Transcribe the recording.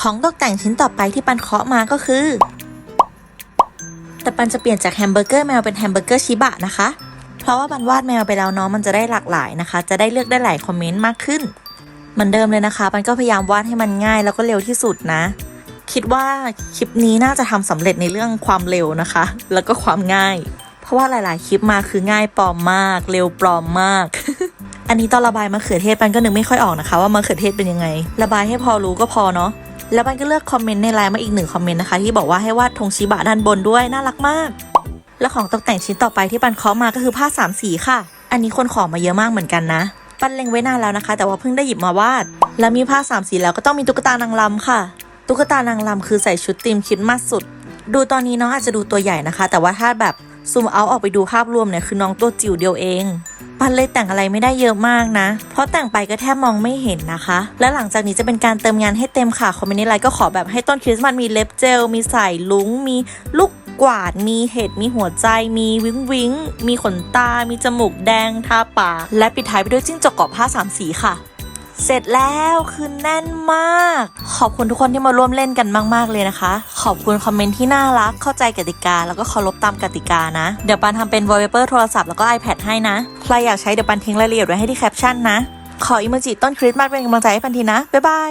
ของตกแต่งชิ้นต่อไปที่ปันเคาะมาก็คือ แต่ปันจะเปลี่ยนจากแฮมเบอร์เกอร์แมวเป็นแฮมเบอร์เกอร์ชิบะนะคะ เพราะว่าปันวาดแมวไปแล้วเนาะมันจะได้หลากหลายนะคะ จะได้เลือกได้หลายคอมเมนต์มากขึ้น เหมือนเดิมเลยนะคะปันก็พยายามวาดให้มันง่ายแล้วก็เร็วที่สุดนะ คิดว่าคลิปนี้น่าจะทำสำเร็จในเรื่องความเร็วนะคะ แล้วก็ความง่าย เพราะว่าหลาย ๆ คลิปมาคือง่ายปลอมมาก เร็วปลอมมากอันนี้ตอนระบายมะเขือเทศปันก็นึกไม่ค่อยออกนะคะว่ามะเขือเทศเป็นยังไง ระบายให้พอรู้ก็พอเนาะ แล้วปันก็เลือกคอมเมนต์ในไลน์มาอีกหนึ่งคอมเมนต์นะคะ ที่บอกว่าให้วาดธงชิบะด้านบนด้วยน่ารักมาก และของตกแต่งชิ้นต่อไปที่ปันเคาะมาก็คือผ้าสามสีค่ะ อันนี้คนขอมาเยอะมากเหมือนกันนะปันเล็งไว้นานแล้วนะคะ แต่ว่าเพิ่งได้หยิบมาวาด แล้วมีผ้าสามสีแล้วก็ต้องมีตุ๊กตานางรำค่ะ ตุ๊กตานางรำคือใส่ชุดธีมคริดมาสสุด ดูตอนนี้น้องอาจจะดูตัวใหญ่นะคะ แต่ว่าถ้าแบบซูมเอาออกไปดูภาพรวมเนี่ยคือน้องตัวจิ๋วเดียวเอง ปันเลยแต่งอะไรไม่ได้เยอะมากนะ เพราะแต่งไปก็แทบมองไม่เห็นนะคะ และหลังจากนี้จะเป็นการเติมงานให้เต็มค่ะคอมเมนต์ไลน์ก็ขอแบบให้ต้นคริสต์มาสมีเล็บเจล มีสายลุงมีลูกกวาด มีเห็ด มีหัวใจ มีวิ้งวิ้ง มีขนตา มีจมูกแดง ทาปาก และปิดท้ายไปด้วยจิ้งจกเกอบผ้าสามสีค่ะ เสร็จแล้วคือแน่นมาก ขอบคุณทุกคนที่มาร่วมเล่นกันมาก ๆ เลยนะคะ ขอบคุณคอมเมนต์ที่น่ารัก เข้าใจกติกา แล้วก็เคารพตามกติกานะ เดี๋ยวปันทำเป็น wallpaper โทรศัพท์แล้วก็ iPad ให้นะ ใครอยากใช้เดี๋ยวปันทิ้งรายละเอียดไว้ให้ที่แคปชั่นนะ ขออิโมจิต้นคริสต์มาสเป็นกำลังใจให้ปันทีนะ บ๊ายบาย